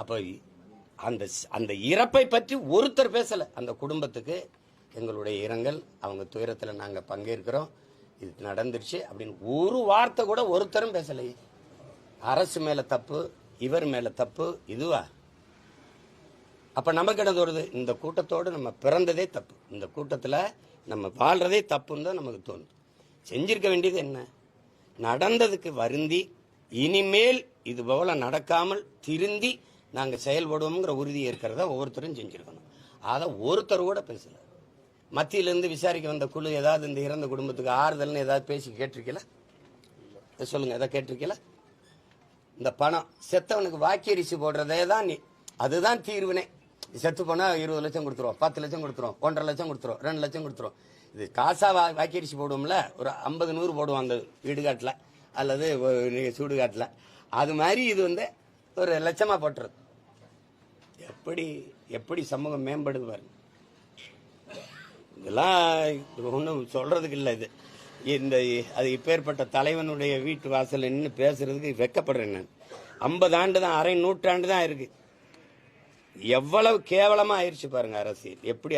அப்போ அந்த அந்த இறப்பை பற்றி ஒருத்தர் பேசலை. அந்த குடும்பத்துக்கு எங்களுடைய இரங்கல். அவங்க துயரத்தில் நாங்கள் பங்கேற்கிறோம். இது நடந்துருச்சு அப்படின்னு ஒரு வார்த்தை கூட ஒருத்தரும் பேசலையே அரசு மேலே தப்பு இவர் மேலே தப்பு இதுவா? அப்போ நமக்கு என்ன தோணுது? இந்த கூட்டத்தோடு நம்ம பிறந்ததே தப்பு. இந்த கூட்டத்தில் நம்ம வாழ்கிறதே தப்புன்னு தான் நமக்கு தோணுது. செஞ்சிருக்க வேண்டியது என்ன? நடந்ததுக்கு வருந்தி இனிமேல் இது போல நடக்காமல் திருந்தி நாங்கள் செயல்படுவோங்கிற உறுதி இருக்கிறத ஒவ்வொருத்தரும் செஞ்சுருக்கணும். அதை ஒருத்தர் கூட பேசல. மத்தியிலேருந்து விசாரிக்க வந்த குழு ஏதாவது இந்த இறந்த குடும்பத்துக்கு ஆறுதல்னு ஏதாவது பேசி கேட்டிருக்கல சொல்லுங்க ஏதாவது கேட்டிருக்கல இந்த பணம் செத்தவனுக்கு வாக்கியரிசி போடுறதே தான் நீ அதுதான் தீர்வுனே. செத்து போனால் இருபது லட்சம் கொடுத்துருவோம் பத்து லட்சம் கொடுத்துருவோம் ஒன்றரை லட்சம் கொடுத்துருவோம் ரெண்டு லட்சம் கொடுத்துருவோம். இது காசாக வா வாக்கியரிசி போடுவோம்ல ஒரு ஐம்பது நூறு போடுவோம் அந்த வீடுகாட்டில் அல்லது ஒரு சுடுகாட்டில் அது மாதிரி இது வந்து ஒரு லட்சமாக போட்டுறது எப்படி எப்படி சமூகம் மேம்படுது பாருங்க இதெல்லாம் ஒன்றும் சொல்றதுக்கு இல்லை இது. இந்த அது இப்பேற்பட்ட தலைவனுடைய வீட்டு வாசல் நின்று பேசுறதுக்கு வெக்கப்படுறேன் நான். ஐம்பது ஆண்டு தான் அரை நூற்றாண்டு தான் இருக்கு. எவ்வளவு கேவலமா ஆயிடுச்சு பாருங்க அரசியல். எப்படி